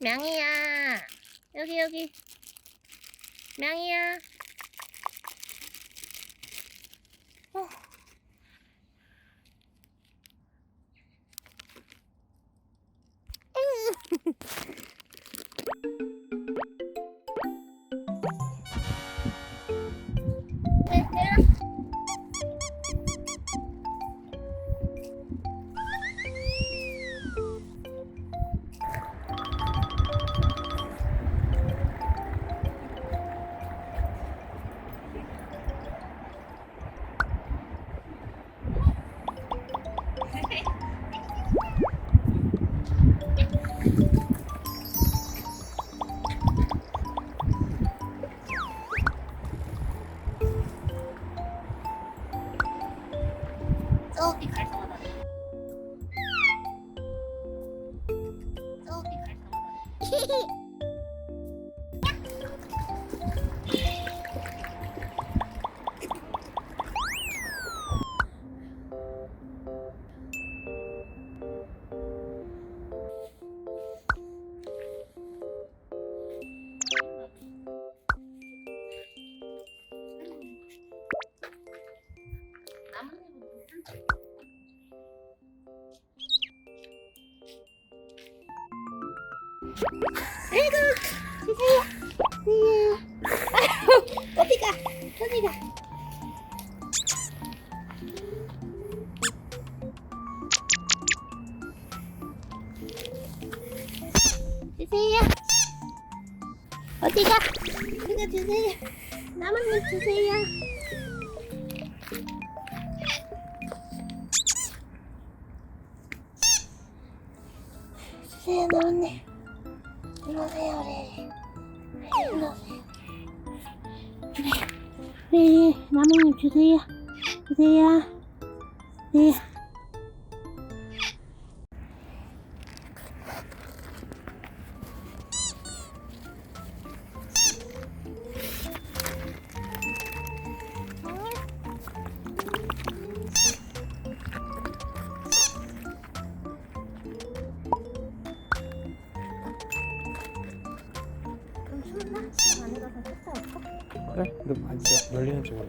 명이야. 여기 여기. 명이야. 어. Hehehe 아이고, 주세요. 주세요. 어디 가? 어디 가? 주세요. 어디 가? 어디 가 주세요. 나뭇잎 주세요. 주세요, 나뭇잎. 우리. 일로 오세요. 네, 나뭇잎 주세요. 주세요. 네. 그래? 근데 많이 열리는 쪽으로.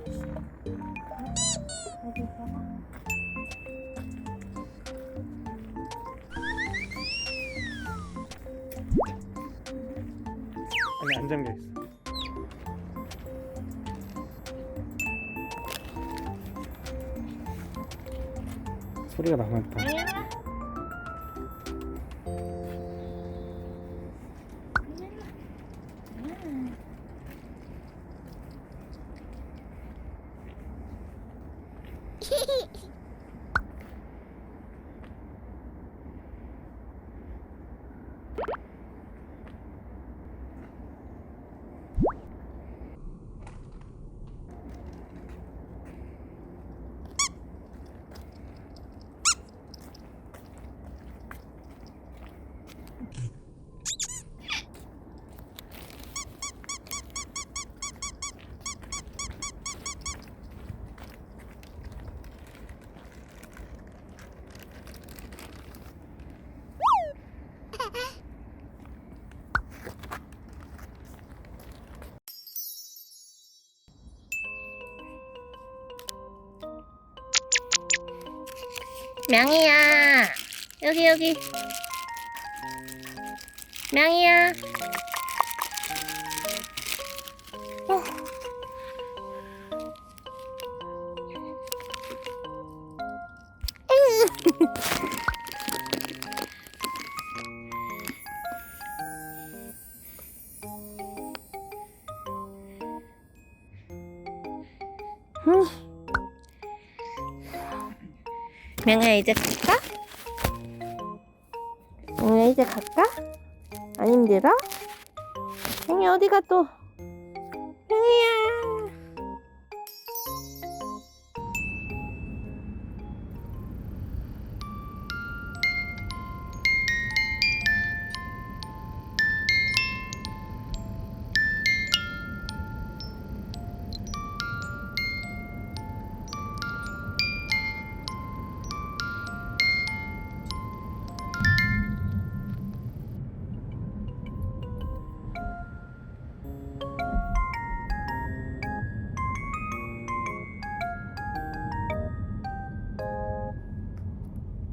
아니 안 잠겨 있어. 소리가 나면 다 Hehehehe 명이야. 여기 여기. 명이야. 명아 이제 갈까? 명아 이제 갈까? 안 힘들어? 명이 어디가 또? 명이야